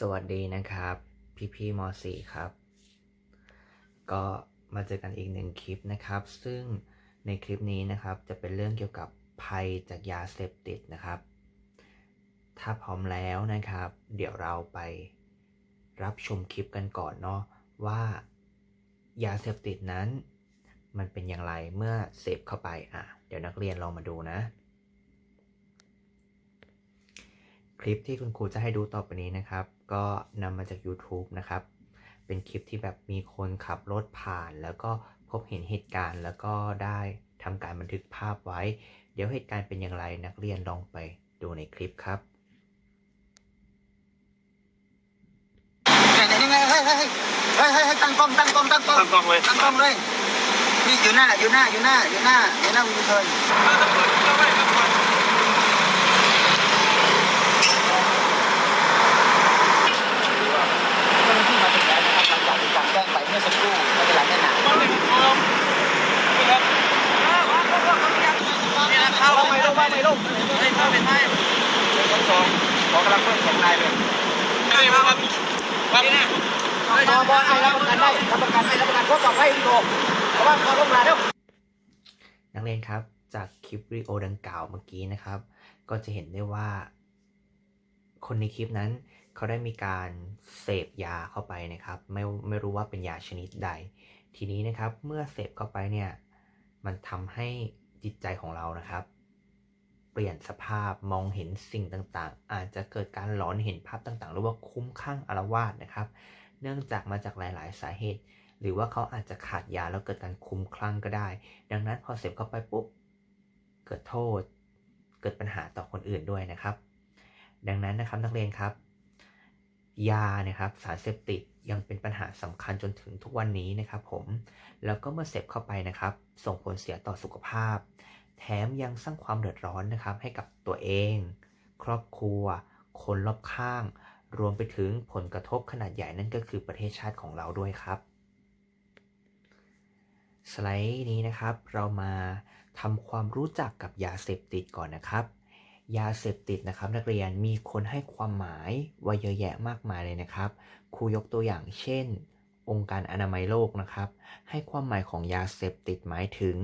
สวัสดีนะครับ พี่พี่มสี่ครับ ก็มาเจอกันอีกหนึ่งคลิปนะครับ ซึ่งในคลิปนี้นะครับจะเป็นเรื่องเกี่ยวกับภัยจากยาเสพติดนะครับ ถ้าพร้อมแล้วนะครับ เดี๋ยวเราไปรับชมคลิปกันก่อนเนาะว่ายาเสพติดนั้น มันเป็นอย่างไรเมื่อเสพเข้าไปอะเดี๋ยวนักเรียนลองมาดูนะคลิปที่คุณครูจะให้ดูต่อไปนี้นะครับ ก็นำมาจาก YouTube นะครับ เป็นคลิปที่แบบมีคนขับรถผ่าน แล้วก็พบเห็นเหตุการณ์แล้วก็ได้ทำการบันทึกภาพไว้ เดี๋ยวเหตุการณ์เป็นอย่างไรนักเรียนลองไปดูในคลิปครับเนี่ยเนี่ยเนี่ยเฮ้ยเฮ้ยเฮ้ยเฮ้ยเฮ้ยตั้งกล้องตั้งกล้องตั้งกล้องตั้งกล้องเลยตั้งกล้องเลยนี่อยู่หน้าอยู่หน้าอยู่หน้าอยู่หน้าอยู่หน้าวิวเทิร์นเจ้าหน้าที่มาถึงแล้วนะครับหลังจากที่การแจ้งไปเมื่อสักครู่ไม่เป็นไรแน่นอนเข้าไม่ลงไม่ลงไม่เข้าไม่ใช่ชั้นสองขอกำลังเพิ่มสองนายเลยไม่ครับครับนี่นะบอบอลให้รับประกันได้รับประกันให้รับประกันเพราะปลอดภัยคุณโตเพราะว่าพอลงมาแล้วนักเรียนครับจากคลิปวิดีโอดังกล่าวเมื่อกี้นะครับ ก็จะเห็นได้ว่า คนในคลิปนั้น เขาได้มีการเสพยาเข้าไปนะครับ ไม่ไม่รู้ว่าเป็นยาชนิดใด ทีนี้นะครับเมื่อเสพเข้าไปเนี่ยมันทำให้จิตใจของเรานะครับ เปลี่ยนสภาพมองเห็นสิ่งต่างๆ อาจจะเกิดการหลอนเห็นภาพต่างๆ หรือว่าคุ้มข้างอารวาสนะครับ เนื่องจากมาจากหลายๆ สาเหตุ หรือว่าเขาอาจจะขาดยาแล้วเกิดการคุ้มคลั่งก็ได้ ดังนั้นพอเสพเข้าไปปุ๊บเกิดโทษ เกิดปัญหาต่อคนอื่นด้วยนะครับ ดังนั้นนะครับนักเรียนครับ ยานะครับสารเสพติดยังเป็นปัญหาสำคัญจนถึงทุกวันนี้นะครับผมแล้วก็เมื่อเสพเข้าไปนะครับ ส่งผลเสียต่อสุขภาพ แถมยังสร้างความเดือดร้อนนะครับ ให้กับตัวเอง ครอบครัว คนรอบข้าง รวมไปถึงผลกระทบขนาดใหญ่นั่นก็คือประเทศชาติของเราด้วยครับ สไลด์นี้นะครับเรามาทำความรู้จักกับยาเสพติดก่อนนะครับ ยาเสพติดนะครับ นักเรียนมีคนให้ความหมายไว้เยอะแยะมากมายเลยนะครับครูยกตัวอย่างเช่น องค์การอนามัยโลกนะครับ ให้ความหมายของยาเสพติดหมายถึง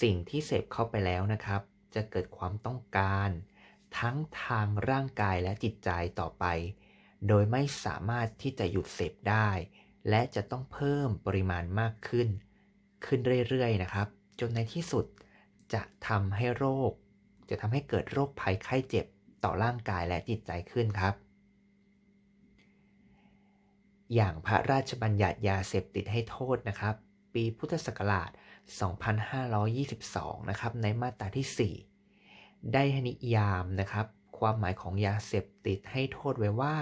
สิ่งที่เสพเข้าไปแล้วนะครับ จะเกิดความต้องการ ทั้งทางร่างกายและจิตใจต่อไป โดยไม่สามารถที่จะหยุดเสพได้ และจะต้องเพิ่มปริมาณมากขึ้น ขึ้นเรื่อยๆนะครับ จนในที่สุดจะทำให้โรค จะทำให้เกิดโรคภัยไข้เจ็บต่อร่างกายและจิตใจขึ้นครับ อย่างพระราชบัญญัติยาเสพติดให้โทษนะครับ ปีพุทธศักราช 2522 นะครับในมาตราที่ 4 ได้ให้นิยามนะครับ ความหมายของยาเสพติดให้โทษไว้ว่า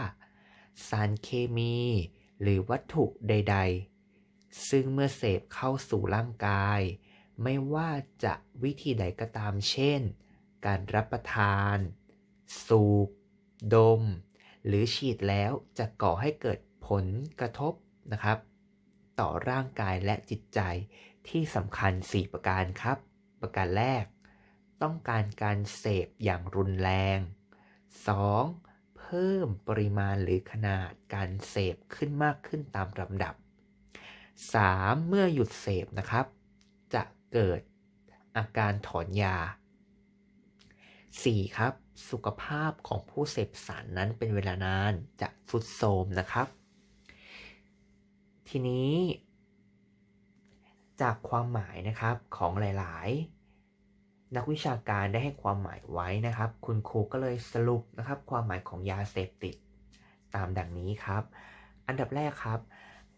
สารเคมี หรือวัตถุใด ๆ ซึ่งเมื่อเสพเข้าสู่ร่างกาย ไม่ว่าจะวิธีใดก็ตามเช่น การรับประทาน สูบ ดม หรือฉีดแล้วจะก่อให้เกิดผลกระทบนะครับ ต่อร่างกายและจิตใจที่สำคัญ 4 ประการครับ ประการแรก ต้องการการเสพอย่างรุนแรง 2. เพิ่มปริมาณหรือขนาดการเสพขึ้นมากขึ้นตามลำดับ 3. เมื่อหยุดเสพนะครับ จะเกิดอาการถอนยา 4. ครับ สุขภาพของผู้เสพสารนั้นเป็นเวลานานจะทรุดโทรมนะครับ ทีนี้ จากความหมายนะครับของหลายๆ นักวิชาการได้ให้ความหมายไว้นะครับ คุณครูก็เลยสรุปนะครับ ความหมายของยาเสพติด ตามดังนี้ครับ อันดับแรกครับ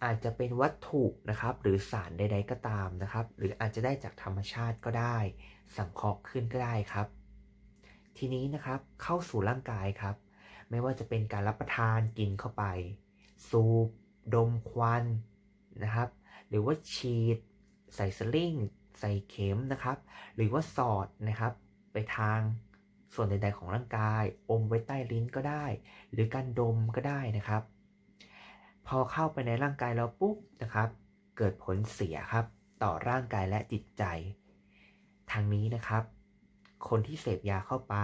อาจจะเป็นวัตถุนะครับ หรือสารใด ๆ ก็ตามนะครับ หรืออาจจะได้จากธรรมชาติก็ได้ สังเคราะห์ขึ้นก็ได้ครับ ทีนี้นะครับเข้าสู่ร่างกายครับ ไม่ว่าจะเป็นการรับประทานกินเข้าไป สูบ ดมควันนะครับ หรือว่าฉีด ใส่สลิงใส่เข็มนะครับ หรือว่าสอดนะครับ ไปทางส่วนใดๆของร่างกาย อมไว้ใต้ลิ้นก็ได้ หรือการดมก็ได้นะครับ พอเข้าไปในร่างกายเราปุ๊บนะครับ เกิดผลเสียครับ ต่อร่างกายและจิตใจ ทางนี้นะครับ คนที่เสพยาเข้าไป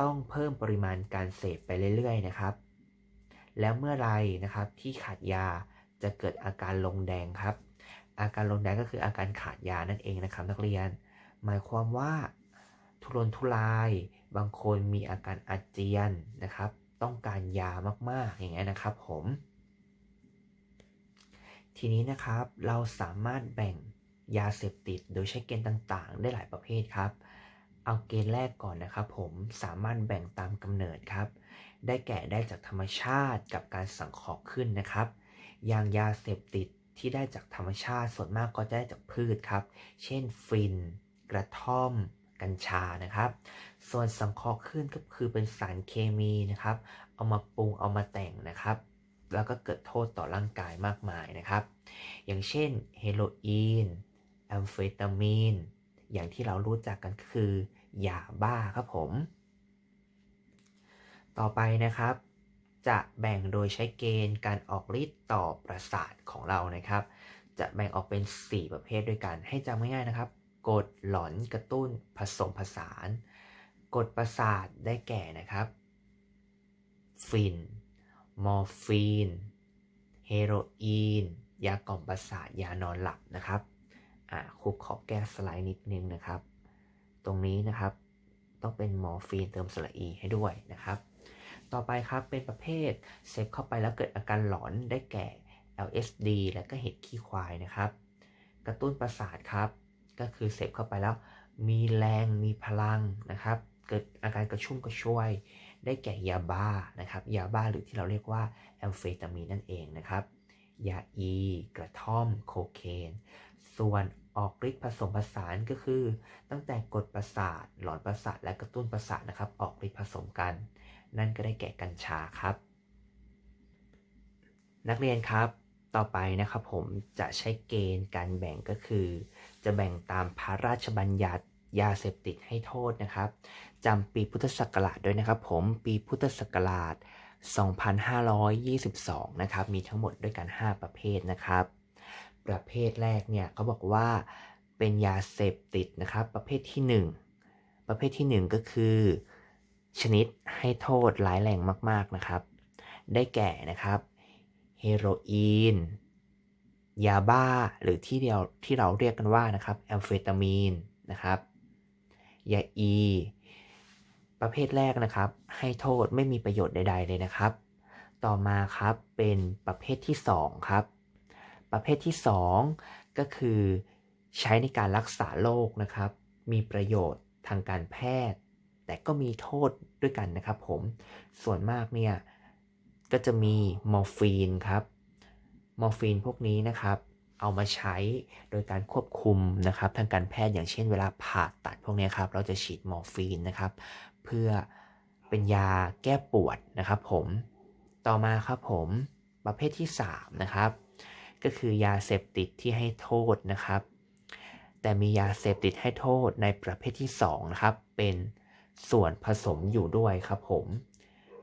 ต้องเพิ่มปริมาณการเสพไปเรื่อยๆนะครับ แล้วเมื่อไรนะครับที่ขาดยาจะเกิดอาการลงแดงครับ อาการลงแดงก็คืออาการขาดยานั่นเองนะครับ นักเรียน หมายความว่าทุรนทุราย บางคนมีอาการอาเจียนนะครับ ต้องการยามากๆอย่างเงี้ยนะครับผม ทีนี้นะครับเราสามารถแบ่งยาเสพติดโดยใช้เกณฑ์ต่างๆ ได้หลายประเภทครับ เอาเกณฑ์แรกก่อนนะครับผมสามารถแบ่งตามกำเนิดครับ ได้แก่ได้จากธรรมชาติกับการสังเคราะห์ขึ้นนะครับ อย่างยาเสพติดที่ได้จากธรรมชาติส่วนมากก็จะได้จากพืชครับ เช่นฟิน กระท่อม กัญชานะครับ ส่วนสังเคราะห์ขึ้นก็คือเป็นสารเคมีนะครับ เอามาปรุงเอามาแต่งนะครับ แล้วก็เกิดโทษต่อร่างกายมากมายนะครับ อย่างเช่นเฮโรอีนแอมเฟตามีน อย่างที่เรารู้จักกันคือยาบ้าครับผม ต่อไปนะครับ จะแบ่งโดยใช้เกณฑ์การออกฤทธิ์ต่อประสาทของเรานะครับ จะแบ่งออกเป็น 4 ประเภทด้วยกัน ให้จำง่ายๆนะครับ กดหลอนกระตุ้นผสมผสาน กดประสาทได้แก่นะครับ ฟิน มอร์ฟีน เฮโรอีน ยากล่อมประสาทยานอนหลับนะครับ อ่าครูขอแก้สไลด์นิดนึงนะครับ ตรงนี้นะครับ ต้องเป็นมอร์ฟีนเติมสระอีให้ด้วยนะครับ ต่อไปครับเป็นประเภทเสพเข้าไปแล้วเกิดอาการหลอนได้แก่ LSD และก็เห็ดขี้ควายนะครับ กระตุ้นประสาทครับ ก็คือเสพเข้าไปแล้ว มีแรงมีพลังนะครับ เกิดอาการกระชุ่มกระชวย ได้แก่ยาบ้านะครับ ยาบ้าหรือที่เราเรียกว่าแอมเฟตามีนนั่นเองนะครับ ยาอี กระท่อม โคเคน ส่วนออกฤทธิ์ผสมผสานก็คือ ตั้งแต่กดประสาท หลอนประสาทและกระตุ้นประสาทนะครับ ออกฤทธิ์ผสมกัน นั่นก็ได้แก่กัญชาครับ นักเรียนครับ ต่อไปนะครับผมจะใช้เกณฑ์การแบ่งก็คือ จะแบ่งตามพระราชบัญญัติยาเสพติดให้โทษนะครับจำปีพุทธศักราชด้วยนะครับผมปีพุทธศักราช 2522 นะครับ มีทั้งหมดด้วยกัน 5 ประเภทนะครับ ประเภทแรกเนี่ยเขาบอกว่าเป็นยาเสพติดนะครับ ประเภทที่ 1 ประเภทที่ 1 ก็คือ ชนิดให้โทษร้ายแรงมาก ๆนะครับ ได้แก่นะครับเฮโรอีนยาบ้าหรือที่เดียวที่เราเรียกกันว่านะครับแอมเฟตามีนนะครับยาอี ประเภทแรกนะครับ ให้โทษไม่มีประโยชน์ใด ๆ เลยนะครับ ต่อมาครับเป็นประเภทที่ 2 ครับ ประเภทที่ 2 ก็คือใช้ในการรักษาโรคนะครับ มีประโยชน์ทางการแพทย์ แต่ก็มีโทษด้วยกันนะครับผม ส่วนมากเนี่ยก็จะมีมอร์ฟีนครับ มอร์ฟีนพวกนี้นะครับเอามาใช้โดยการควบคุมนะครับทางการแพทย์อย่างเช่นเวลาผ่าตัดพวกนี้ครับเราจะฉีดมอร์ฟีนนะครับ เพื่อเป็นยาแก้ปวดนะครับผมต่อมาครับผมประเภทที่ 3 นะครับ ก็คือยาเสพติดที่ให้โทษนะครับ แต่มียาเสพติดให้โทษในประเภทที่2นะครับ เป็นส่วนผสมอยู่ด้วยครับผม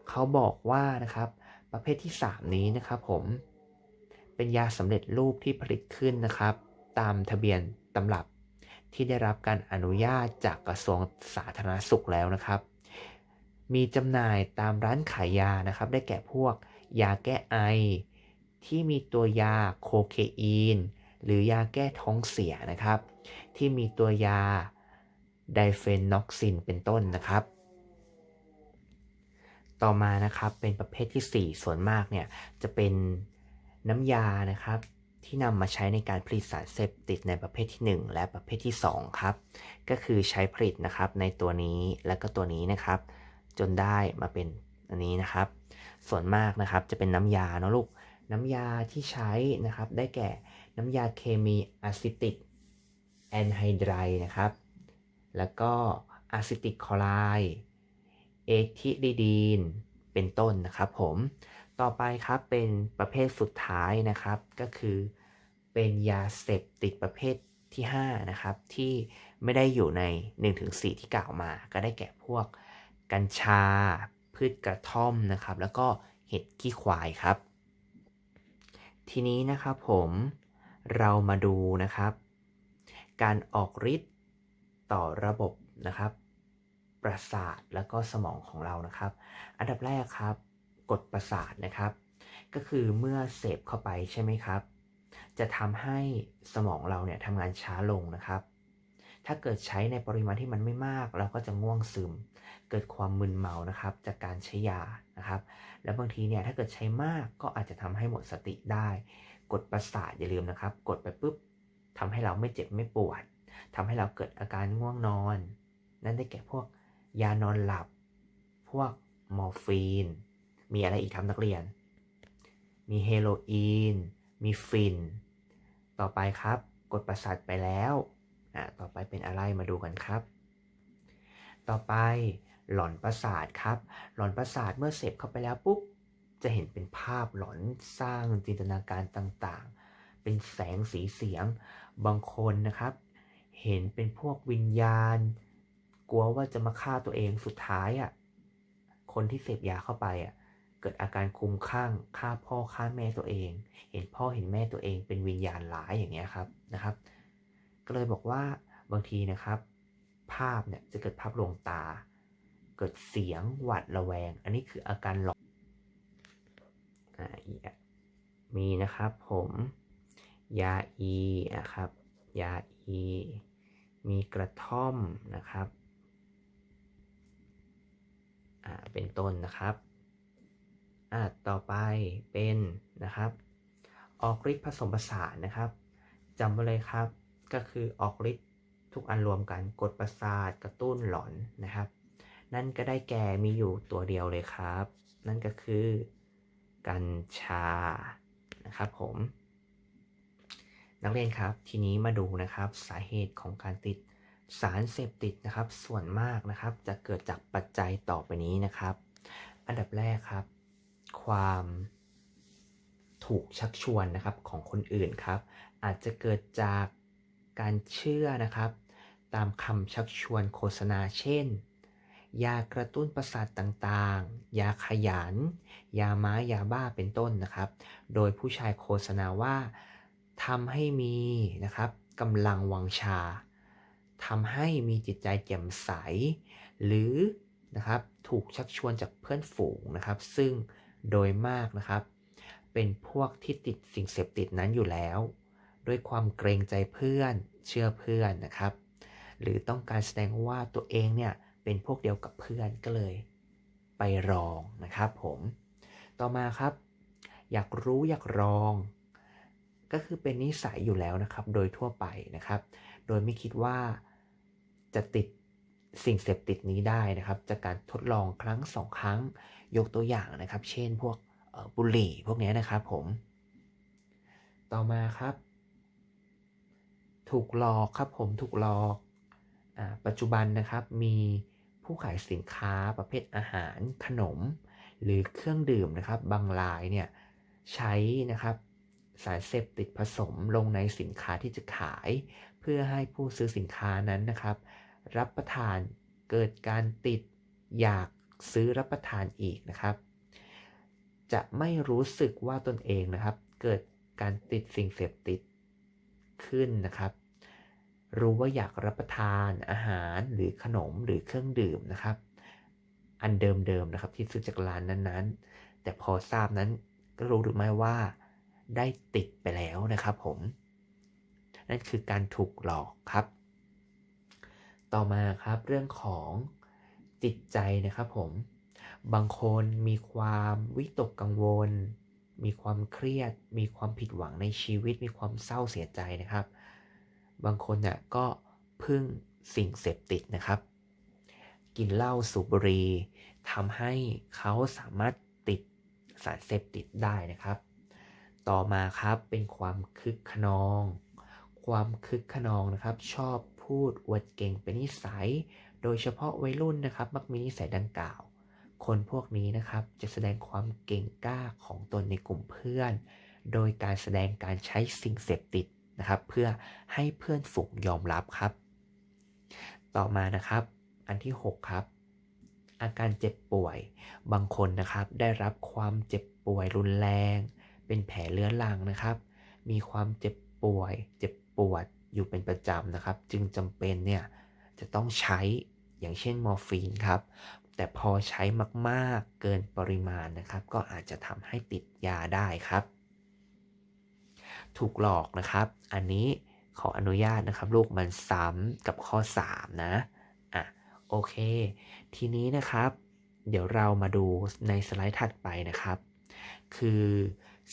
เขาบอกว่านะครับ ประเภทที่ 3 นี้นะครับผม เป็นยาสำเร็จรูปที่ผลิตขึ้นนะครับ ตามทะเบียนตำรับที่ได้รับการอนุญาตจากกระทรวงสาธารณสุขแล้วนะครับ มีจำหน่ายตามร้านขายยานะครับ ได้แก่พวกยาแก้ไอ ที่มีตัวยาโคเคอีน หรือยาแก้ท้องเสียนะครับ ที่มีตัวยาไดเฟนน็อกซินเป็นต้นนะครับ ต่อมานะครับเป็นประเภทที่ 4 ส่วนมากเนี่ยจะเป็นน้ำยานะครับที่นำมาใช้ในการผลิตสารเสพติดในประเภทที่ 1 และประเภทที่ 2 ครับ ก็คือใช้ผลิตนะครับในตัวนี้และก็ตัวนี้นะครับ จนได้มาเป็นอันนี้นะครับ ส่วนมากนะครับจะเป็นน้ำยาเนาะลูก น้ำยาที่ใช้นะครับ ได้แก่น้ำยาเคมีอะซิติกแอนไฮไดรนะครับ แล้วก็อะซิติกคลอไรด์เอทิลีดีน เป็นต้นนะครับผม ต่อไปครับเป็นประเภทสุดท้ายนะครับ ก็คือเป็นยาเสพติดประเภทที่ 5 นะครับ ที่ไม่ได้อยู่ใน 1-4 ที่กล่าวมา ก็ได้แก่พวกกัญชา พืชกระท่อมนะครับ แล้วก็เห็ดขี้ควายครับ ทีนี้นะครับผมเรามาดูนะครับ การออกฤทธิ์ต่อระบบนะครับ ประสาทแล้วก็สมองของเรานะครับ อันดับแรกครับกดประสาทนะครับ ก็คือเมื่อเสพเข้าไปใช่ไหมครับ จะทำให้สมองเราเนี่ยทำงานช้าลงนะครับ ถ้าเกิดใช้ในปริมาณที่มันไม่มาก เราก็จะง่วงซึม เกิดความมึนเมานะครับ จากการใช้ยานะครับ แล้วบางทีเนี่ยถ้าเกิดใช้มากก็อาจจะทำให้หมดสติได้ กดประสาทอย่าลืมนะครับ กดไปปุ๊บทำให้เราไม่เจ็บไม่ปวดทำให้เราเกิดอาการง่วงนอน นั่นได้แก่พวกยานอนหลับ พวกมอร์ฟีน มีอะไรอีกครับนักเรียน มีเฮโรอีน มีฟิน ต่อไปครับ กดประสาทไปแล้ว อ่า ต่อไปเป็นอะไรมาดูกันครับ ต่อไป หลอนประสาทครับ หลอนประสาทเมื่อเสพเข้าไปแล้วปุ๊บจะเห็นเป็นภาพหลอนสร้างจินตนาการต่างๆ เป็นแสงสีเสียง บางคนนะครับ เห็นเป็นพวกวิญญาณ กลัวว่าจะมาฆ่าตัวเองสุดท้ายอะคนที่เสพยาเข้าไปอะเกิดอาการคลุ้มคลั่งฆ่าพ่อฆ่าแม่ตัวเอง เห็นพ่อเห็นแม่ตัวเองเป็นวิญญาณร้ายอย่างเงี้ยครับนะครับ ก็เลยบอกว่าบางทีนะครับ ภาพเนี่ยจะเกิดภาพลวงตา เกิดเสียงหวาดระแวง อันนี้คืออาการหลอนอ่ามีนะครับผม ยาอีนะครับ ยาอี มีกระท่อมนะครับอ่าเป็นต้นนะครับอ่าต่อไปเป็นนะครับ ออกฤทธิ์ผสมผสานนะครับจำไว้เลยครับ ก็คือออกฤทธิ์ทุกอันรวมกันกดประสาทกระตุ้นหลอนนะครับ นั่นก็ได้แก่มีอยู่ตัวเดียวเลยครับ นั่นก็คือ กัญชานะครับผม นักเรียนครับทีนี้มาดูนะครับสาเหตุของการติดสารเสพติดนะครับส่วนมากนะครับจะเกิดจากปัจจัยต่อไปนี้นะครับ อันดับแรกครับ ความถูกชักชวนนะครับของคนอื่นครับ อาจจะเกิดจากการเชื่อนะครับ ตามคำชักชวนโฆษณาเช่น ยากระตุ้นประสาทต่างๆ ยาขยัน ยาม้ายาบ้าเป็นต้นนะครับ โดยผู้ชายโฆษณาว่าทำให้มีนะครับกำลังวังชาทำให้มีจิตใจแจ่มใส หรือนะครับถูกชักชวนจากเพื่อนฝูงนะครับ ซึ่งโดยมากนะครับ เป็นพวกที่ติดสิ่งเสพติดนั้นอยู่แล้ว ด้วยความเกรงใจเพื่อนเชื่อเพื่อนนะครับ หรือต้องการแสดงว่าตัวเองเนี่ย เป็นพวกเดียวกับเพื่อนก็เลยไปลองนะครับผมต่อมาครับ อยากรู้อยากลอง ก็คือเป็นนิสัยอยู่แล้วนะครับ โดยทั่วไปนะครับ โดยไม่คิดว่าจะติดสิ่งเสพติดนี้ได้นะครับ จากการทดลองครั้งสองครั้งยกตัวอย่างนะครับ เช่นพวกบุหรี่พวกนี้นะครับผม ต่อมาครับ ถูกหลอกครับผมถูกหลอกอปัจจุบันนะครับมี ผู้ขายสินค้าประเภทอาหารขนม หรือเครื่องดื่มนะครับ บางรายเนี่ยใช้นะครับสารเสพติดผสมลงในสินค้าที่จะขาย เพื่อให้ผู้ซื้อสินค้านั้นนะครับ รับประทานเกิดการติดอยากซื้อรับประทานอีกนะครับ จะไม่รู้สึกว่าตนเองนะครับ เกิดการติดสิ่งเสพติดขึ้นนะครับ รู้ว่าอยากรับประทานอาหารหรือขนมหรือเครื่องดื่มนะครับ อันเดิมๆนะครับที่ซื้อจากร้านนั้นๆ แต่พอทราบนั้นก็รู้หรือไม่ว่า ได้ติดไปแล้วนะครับผม นั่นคือการถูกหลอกครับ ต่อมาครับเรื่องของจิตใจนะครับผม บางคนมีความวิตกกังวล มีความเครียด มีความผิดหวังในชีวิต มีความเศร้าเสียใจนะครับ บางคนเนี่ยก็พึ่งสิ่งเสพติดนะครับ กินเหล้าสูบบุหรี่ทำให้เขาสามารถติดสารเสพติดได้นะครับ ต่อมาครับเป็นความคึกขนอง ความคึกขนองนะครับ ชอบพูดอวดเก่งเป็นนิสัย โดยเฉพาะวัยรุ่นนะครับ มักมีนิสัยดังกล่าว คนพวกนี้นะครับจะแสดงความเก่งกล้าของตนในกลุ่มเพื่อน โดยการแสดงการใช้สิ่งเสพติด นะครับ เพื่อให้เพื่อนฝูงยอมรับครับ ต่อมานะครับ อันที่ 6 ครับ อาการเจ็บป่วย บางคนนะครับได้รับความเจ็บป่วยรุนแรง เป็นแผลเรื้อรังนะครับ มีความเจ็บป่วย เจ็บปวดอยู่เป็นประจำนะครับ จึงจำเป็นเนี่ยจะต้องใช้อย่างเช่นมอร์ฟีนครับ แต่พอใช้มาก ๆ เกินปริมาณนะครับ ก็อาจจะทำให้ติดยาได้ครับ ถูกหลอกนะครับ อันนี้ขออนุญาตนะครับ ลูกมันซ้ำกับข้อ 3 นะ อะ โอเค ทีนี้นะครับ เดี๋ยวเรามาดูในสไลด์ถัดไปนะครับ คือ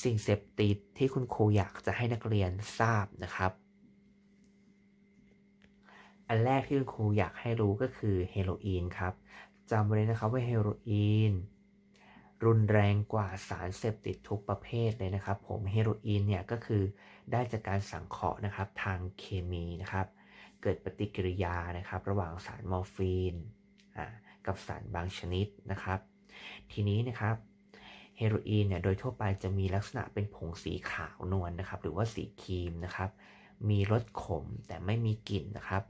สิ่งเสพติดที่คุณครูอยากจะให้นักเรียนทราบนะครับ อันแรกที่คุณครูอยากให้รู้ก็คือเฮโรอีนครับจำไว้เลยนะครับว่าเฮโรอีน รุนแรงกว่าสารเสพติดทุกประเภทเลยนะครับ ผมเฮโรอีนเนี่ยก็คือได้จากการสังเคราะห์นะครับทางเคมีนะครับ เกิดปฏิกิริยานะครับ ระหว่างสารมอร์ฟีนอ่ากับสารบางชนิดนะครับ ทีนี้นะครับเฮโรอีนเนี่ยโดยทั่วไปจะมีลักษณะเป็นผงสีขาวนวลนะครับ หรือว่าสีครีมนะครับ มีรสขมแต่ไม่มีกลิ่นนะครับ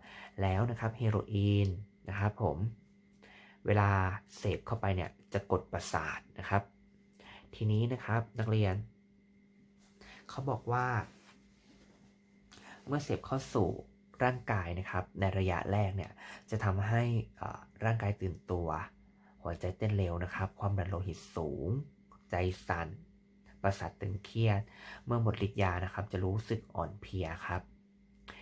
แล้วนะครับเฮโรอีนนะครับผม เวลาเสพเข้าไปเนี่ยจะกดประสาทนะครับ ทีนี้นะครับนักเรียน เขาบอกว่า เมื่อเสพเข้าสู่ร่างกายนะครับ ในระยะแรกเนี่ยจะทำให้อ่าร่างกายตื่นตัว หัวใจเต้นเร็วนะครับ ความดันโลหิตสูง ใจสั่นประสาทตึงเครียด เมื่อหมดฤทธิ์ยานะครับ จะรู้สึกอ่อนเพลียครับ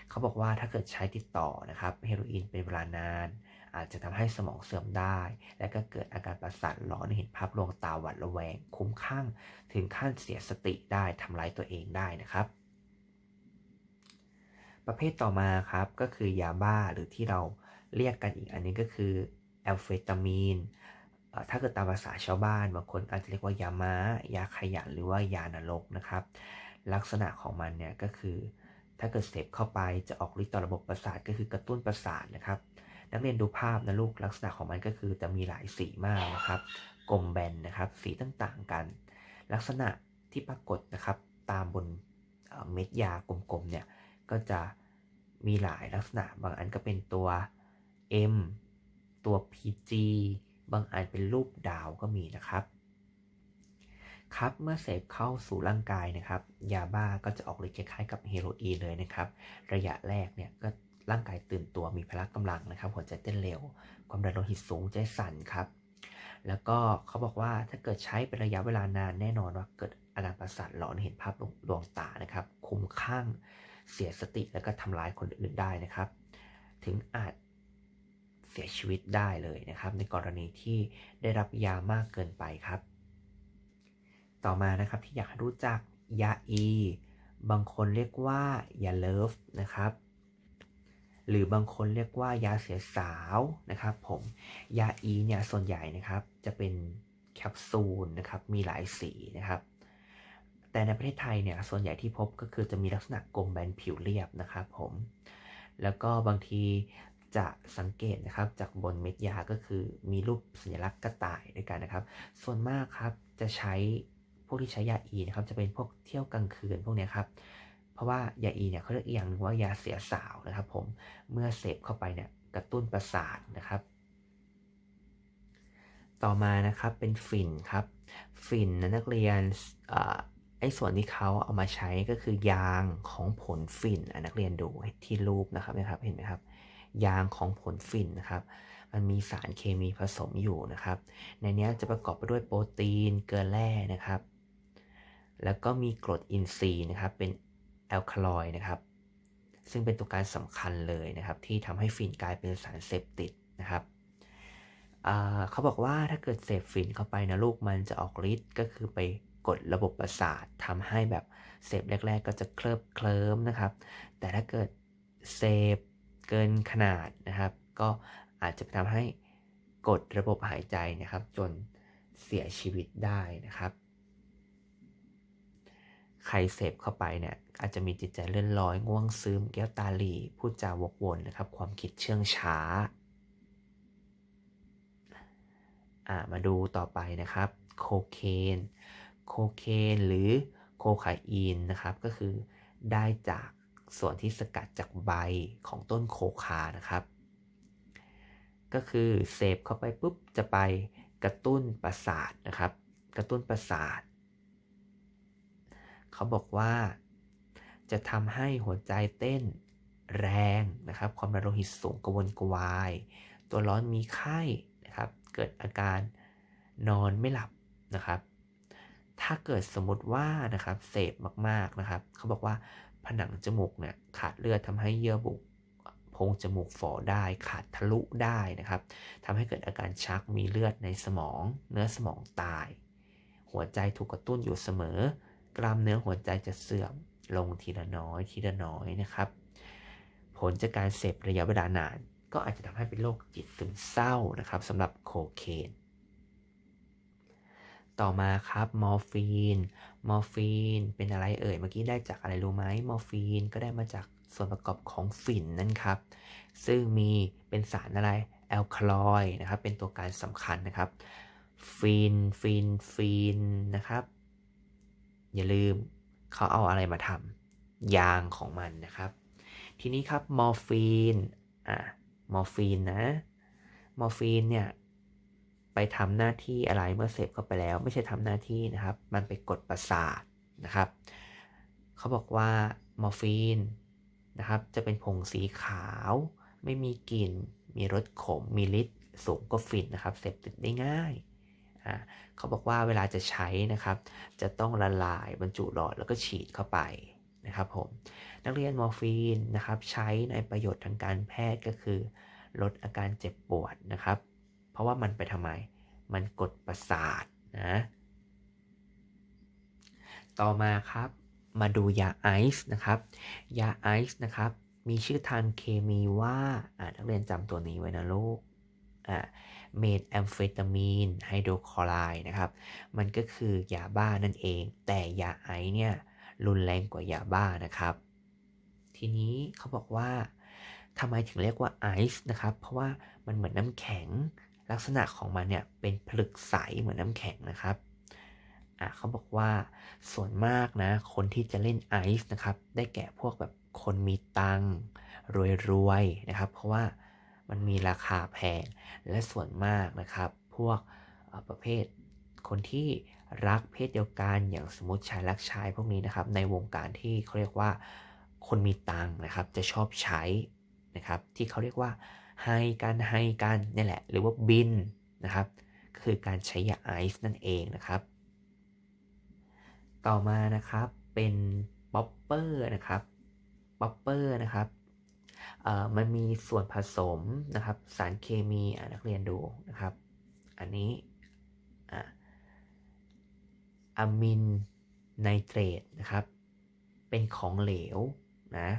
เขาบอกว่าถ้าเกิดใช้ติดต่อนะครับเฮโรอีนเป็นเวลานาน อาจจะทำให้สมองเสื่อมได้ และก็เกิดอาการประสาทหลอนเห็นภาพลวงตาหวาดระแวง คุ้มข้างถึงขั้นเสียสติได้ทำร้ายตัวเองได้นะครับ ประเภทต่อมาครับก็คือยาบ้าหรือที่เราเรียกกันอีกอันนี้ก็คือแอลเฟตามีนถ้าเกิดตามภาษาชาวบ้านบางคนอาจจะเรียกว่ายาม้า ยาขยันหรือว่ายานรกนะครับ ลักษณะของมันเนี่ยก็คือ ถ้าเกิดเสพเข้าไปจะออกฤทธิ์ต่อระบบประสาทก็คือกระตุ้นประสาทนะครับ นักเรียนดูภาพนะลูกลักษณะของมันก็คือจะมีหลายสีมากนะครับกลมแบนนะครับ สีต่างๆกัน ลักษณะที่ปรากฏนะครับ ตามบนเเม็ดยากลมๆเนี่ยก็จะมีหลายลักษณะ บางอันก็เป็นตัว M ตัว PG บางอันเป็นรูปดาวก็มีนะครับ ครับเมื่อเสพเข้าสู่ร่างกายนะครับ ยาบ้าก็จะออกฤทธิ์คล้ายๆกับเฮโรอีนเลยนะครับ ระยะแรกเนี่ยก็ ร่างกายตื่นตัวมีพละกำลังนะครับ หัวใจเต้นเร็ว ความดันโลหิตสูงใจสั่นครับ แล้วก็เขาบอกว่าถ้าเกิดใช้เป็นระยะเวลานานแน่นอนว่าเกิดอาการประสาทหลอนเห็นภาพดวงตานะครับคุ้มข้างเสียสติแล้วก็ทำร้ายคนอื่นได้นะครับ ถึงอาจเสียชีวิตได้เลยนะครับ ในกรณีที่ได้รับยามากเกินไปครับ ต่อมานะครับที่อยากให้รู้จักยาอี บางคนเรียกว่ายาเลิฟนะครับ หรือบางคนเรียกว่ายาเสียสาวนะครับ ผมยาอีเนี่ยส่วนใหญ่นะครับ จะเป็นแคปซูลนะครับมีหลายสีนะครับ แต่ในประเทศไทยเนี่ยส่วนใหญ่ที่พบก็คือจะมีลักษณะกลมแบนผิวเรียบนะครับ ผมแล้วก็บางทีจะสังเกตนะครับจากบนเม็ดยาก็คือมีรูปสัญลักษณ์กระต่ายด้วยกันนะครับ ส่วนมากครับจะใช้พวกที่ใช้ยาอีนะครับ จะเป็นพวกเที่ยวกลางคืนพวกเนี้ยครับ ราะว่ายาอีเนี่ยเขาเรียกอีกอย่างหนึงว่ายาเสียสาวนะครับ ผมเมื่อเสพเข้าไปเนี่ยกระตุ้นประสาทนะครับ ต่อมานะครับเป็นฝิ่นครับฝิ่นนักเรียนอไอ้ส่วนที่เขาเอามาใช้ก็คือยางของผลฝิ่นนักเรียนดูที่รูปนะครับนะครับเห็นไหมครับ ยางของผลฝิ่นนะครับมันมีสารเคมีผสมอยู่นะครับ ในนี้จะประกอบไปด้วยโปรตีนเกลือแร่นะครับ แล้วก็มีกรดอินทรีย์นะครับเป็น แอลคาลอยนะครับ ซึ่งเป็นตัวการสำคัญเลยนะครับ ที่ทำให้ฝิ่นกลายเป็นสารเสพติดนะครับเขาบอกว่าถ้าเกิดเสพฝิ่นเข้าไปนะลูกมันจะออกฤทธิ์ก็คือไปกดระบบประสาททำให้แบบเสพแรก ๆ ก็จะเคลิบเคลิ้มนะครับ แต่ถ้าเกิดเสพเกินขนาดนะครับ ก็อาจจะทำให้กดระบบหายใจนะครับ จนเสียชีวิตได้นะครับ ใครเสพเข้าไปเนี่ยอาจจะมีจิตใจเลื่อนลอยง่วงซึมแก้วตาหลีพูดจาวกวนนะครับ ความคิดเชื่องช้าอ่ามาดูต่อไปนะครับโคเคนโคเคนหรือโคไคอีนนะครับก็คือได้จากส่วนที่สกัดจากใบของต้นโคคานะครับ ก็คือเสพเข้าไปปุ๊บจะไปกระตุ้นประสาทนะครับ กระตุ้นประสาท เขาบอกว่า จะทำให้หัวใจเต้นแรงนะครับ ความดันโลหิตสูงกระวนกระวาย ตัวร้อนมีไข้นะครับ เกิดอาการนอนไม่หลับนะครับ ถ้าเกิดสมมติว่านะครับเสพมากๆนะครับ เขาบอกว่าผนังจมูกเนี่ยขาดเลือดทำให้เยื่อบุโพรงจมูกฝ่อได้ขาดทะลุได้นะครับทำให้เกิดอาการชักมีเลือดในสมอง เนื้อสมองตาย หัวใจถูกกระตุ้นอยู่เสมอ กล้ามเนื้อหัวใจจะเสื่อมลงทีละน้อยทีละน้อยนะครับ ผลจากการเสพระยะเวลานาน ก็อาจจะทำให้เป็นโรคจิตซึมเศร้านะครับสำหรับโคเคนต่อมาครับมอร์ฟีน มอร์ฟีนเป็นอะไรเอ่ย เมื่อกี้ได้จากอะไรรู้ไหมมอร์ฟีนก็ได้มาจากส่วนประกอบของฝิ่นนั่นครับ ซึ่งมีเป็นสารอะไรแอลคลอยนะครับ เป็นตัวการสำคัญนะครับ ฟีนฟีนฟีนนะครับ อย่าลืมเขาเอาอะไรมาทำยางของมันนะครับ ทีนี้ครับมอร์ฟีนอะมอร์ฟีนนะมอร์ฟีนเนี่ยไปทำหน้าที่อะไรเมื่อเสพเข้าไปแล้ว ไม่ใช่ทำหน้าที่นะครับ มันไปกดประสาทนะครับ เขาบอกว่ามอร์ฟีนนะครับจะเป็นผงสีขาว ไม่มีกลิ่น มีรสขม มีฤทธิ์สูงกว่าฝิ่นนะครับ เสพติดได้ง่าย เขาบอกว่าเวลาจะใช้นะครับ จะต้องละลายบรรจุหลอดแล้วก็ฉีดเข้าไปนะครับผมนักเรียนมอร์ฟีนนะครับใช้ในประโยชน์ทางการแพทย์ก็คือ ลดอาการเจ็บปวดนะครับ เพราะว่ามันไปทำไม มันกดประสาทนะต่อมาครับมาดูยาไอซ์นะครับ ยาไอซ์นะครับ มีชื่อทางเคมีว่าอ่านักเรียนจำตัวนี้ไว้นะลูกอ่า เมทแอมเฟตามีนไฮโดรคลอไรด์นะครับ มันก็คือยาบ้านั่นเอง แต่ยาไอซ์เนี่ยรุนแรงกว่ายาบ้านะครับ ทีนี้เขาบอกว่าทำไมถึงเรียกว่าไอซ์นะครับ เพราะว่ามันเหมือนน้ำแข็ง ลักษณะของมันเนี่ยเป็นผลึกใสเหมือนน้ำแข็งนะครับอะเขาบอกว่าส่วนมากนะ คนที่จะเล่นไอซ์นะครับ ได้แก่พวกแบบคนมีตังค์รวยๆนะครับ เพราะว่า มันมีราคาแพง และส่วนมากนะครับ พวกประเภทคนที่รักเพศเดียวกันอย่างสมมติชายรักชายพวกนี้นะครับ ในวงการที่เขาเรียกว่าคนมีตังค์นะครับ จะชอบใช้นะครับ ที่เขาเรียกว่าให้กันให้กันนี่แหละ หรือว่าบินนะครับ คือการใช้ยาไอซ์นั่นเองนะครับ ต่อมานะครับเป็นป๊อปเปอร์นะครับป๊อปเปอร์นะครับ มันมีส่วนผสมนะครับ สารเคมีนักเรียนดูนะครับ อันนี้อะอะมินไนเตรตนะครับ เป็นของเหลวนะ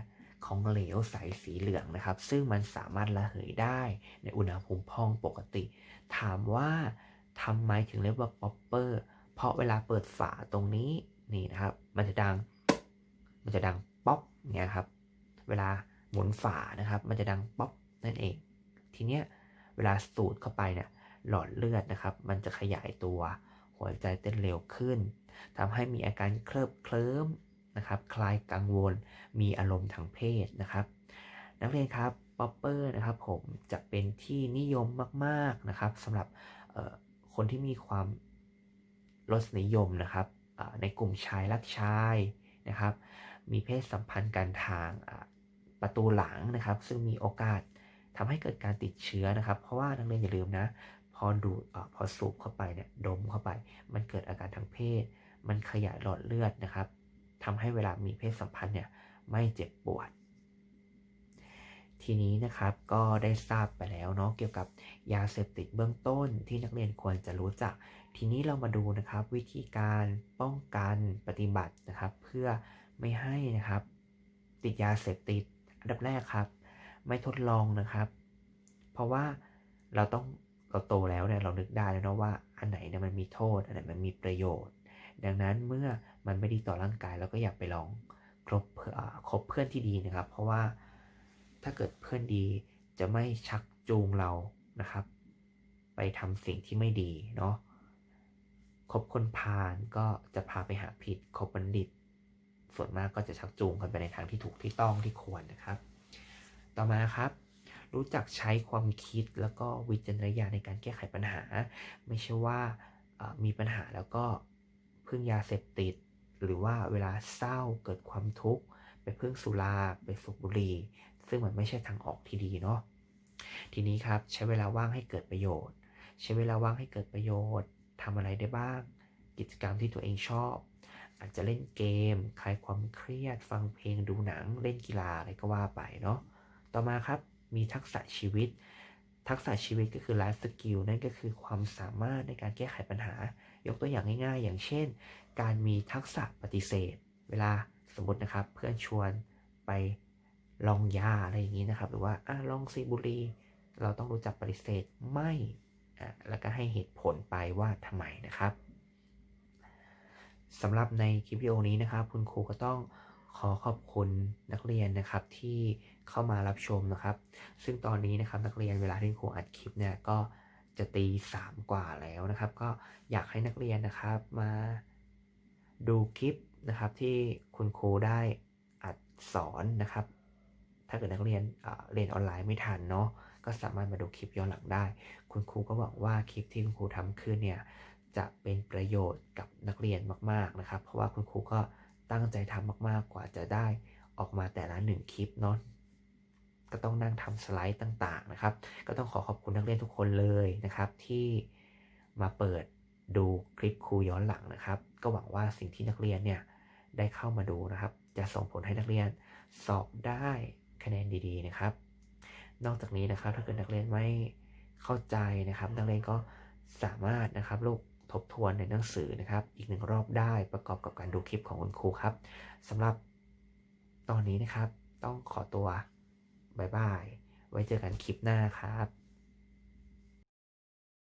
ของเหลวใสสีเหลืองนะครับ ซึ่งมันสามารถระเหยได้ในอุณหภูมิห้องปกติ ถามว่าทำไมถึงเรียกว่าป๊อปเปอร์เพราะเวลาเปิดฝาตรงนี้นี่นะครับ มันจะดัง มันจะดังป๊อปเนี่ยครับ เวลา หมุนฝานะครับ มันจะดังป๊อปนั่นเอง ทีเนี้ยเวลาสูดเข้าไปเนี่ยหลอดเลือดนะครับ มันจะขยายตัว หัวใจเต้นเร็วขึ้นทำให้มีอาการเคลิบเคลิ้มนะครับ คลายกังวล มีอารมณ์ทางเพศนะครับ นักเรียนครับป๊อปเปอร์นะครับผมจะเป็นที่นิยมมากๆนะครับสำหรับคนที่มีความรสนิยมนะครับในกลุ่มชายรักชายนะครับ มีเพศสัมพันธ์กันทาง ประตูหลังนะครับ ซึ่งมีโอกาสทำให้เกิดการติดเชื้อนะครับ เพราะว่านักเรียนอย่าลืมนะ พอดูอพอสูบเข้าไปเนี่ยดมเข้าไป มันเกิดอาการทางเพศ มันขยายหลอดเลือดนะครับทำให้เวลามีเพศสัมพันธ์เนี่ยไม่เจ็บปวด ทีนี้นะครับก็ได้ทราบไปแล้วเนาะเกี่ยวกับยาเสพติดเบื้องต้นที่นักเรียนควรจะรู้จัก ทีนี้เรามาดูนะครับวิธีการป้องกันปฏิบัตินะครับ เพื่อไม่ให้นะครับติดยาเสพติด อันดับแรกครับ ไม่ทดลองนะครับ เพราะว่าเราต้องเราโตแล้วเนี่ยเรานึกได้แล้วเนาะว่าอันไหนเนี่ยมันมีโทษ อันไหนมันมีประโยชน์ ดังนั้นเมื่อมันไม่ดีต่อร่างกายเราก็อย่าไปลองคบเพื่ออ่าคบเพื่อนที่ดีนะครับ เพราะว่าถ้าเกิดเพื่อนดีจะไม่ชักจูงเรานะครับ ไปทำสิ่งที่ไม่ดีเนาะคบคนพาลก็จะพาไปหาผิดคบบัณฑิต ส่วนมากก็จะชักจูงกันไปในทางที่ถูกที่ต้องที่ควรนะครับ ต่อมาครับ รู้จักใช้ความคิดแล้วก็วิจารณญาณในการแก้ไขปัญหา ไม่ใช่ว่ามีปัญหาแล้วก็พึ่งยาเสพติด หรือว่าเวลาเศร้าเกิดความทุกข์ไปพึ่งสุราไปสูบบุหรี่ซึ่งมันไม่ใช่ทางออกที่ดีเนาะทีนี้ครับใช้เวลาว่างให้เกิดประโยชน์ ใช้เวลาว่างให้เกิดประโยชน์ทำอะไรได้บ้าง กิจกรรมที่ตัวเองชอบ อาจจะเล่นเกม คลายความเครียด ฟังเพลงดูหนัง เล่นกีฬาอะไรก็ว่าไปเนาะ ต่อมาครับมีทักษะชีวิต ทักษะชีวิตก็คือ life skill นั่นก็คือความสามารถในการแก้ไขปัญหา ยกตัวอย่างง่ายๆ อย่างเช่น การมีทักษะปฏิเสธ เวลาสมมตินะครับ เพื่อนชวนไปลองยาอะไรอย่างนี้นะครับ หรือว่าอลองซีบุรี เราต้องรู้จักปฏิเสธไม่อะแล้วก็ให้เหตุผลไปว่าทำไมนะครับ สำหรับในคลิปวิดีโอนี้นะครับ คุณครูก็ต้องขอขอบคุณนักเรียนนะครับที่เข้ามารับชมนะครับ ซึ่งตอนนี้นะครับนักเรียนเวลาที่ครูอัดคลิปเนี่ยก็จะตีสามกว่าแล้วนะครับ ก็อยากให้นักเรียนนะครับมาดูคลิปนะครับที่คุณครูได้อัดสอนนะครับ ถ้าเกิดนักเรียนเเรียนออนไลน์ไม่ทันเนาะก็สามารถมาดูคลิปย้อนหลังได้ คุณครูก็บอกว่าคลิปที่คุณครูทำขึ้นเนี่ย จะเป็นประโยชน์กับนักเรียนมาก ๆนะครับ เพราะว่าคุณครูก็ตั้งใจทำมากๆกว่าจะได้ออกมาแต่ละหนึ่งคลิปเนาะก็ต้องนั่งทำสไลด์ต่างๆนะครับ ก็ต้องขอขอบคุณนักเรียนทุกคนเลยนะครับ ที่มาเปิดดูคลิปครูย้อนหลังนะครับ ก็หวังว่าสิ่งที่นักเรียนเนี่ยได้เข้ามาดูนะครับ จะส่งผลให้นักเรียนสอบได้คะแนนดีๆนะครับ นอกจากนี้นะครับถ้าเกิดนักเรียนไม่เข้าใจนะครับ นักเรียนก็สามารถนะครับลูก ทบทวนในหนังสือนะครับ อีกหนึ่งรอบได้ประกอบกับการดูคลิปของคุณครูครับสำหรับตอนนี้นะครับ ต้องขอตัวบายบาย ไว้เจอกันคลิปหน้าครับ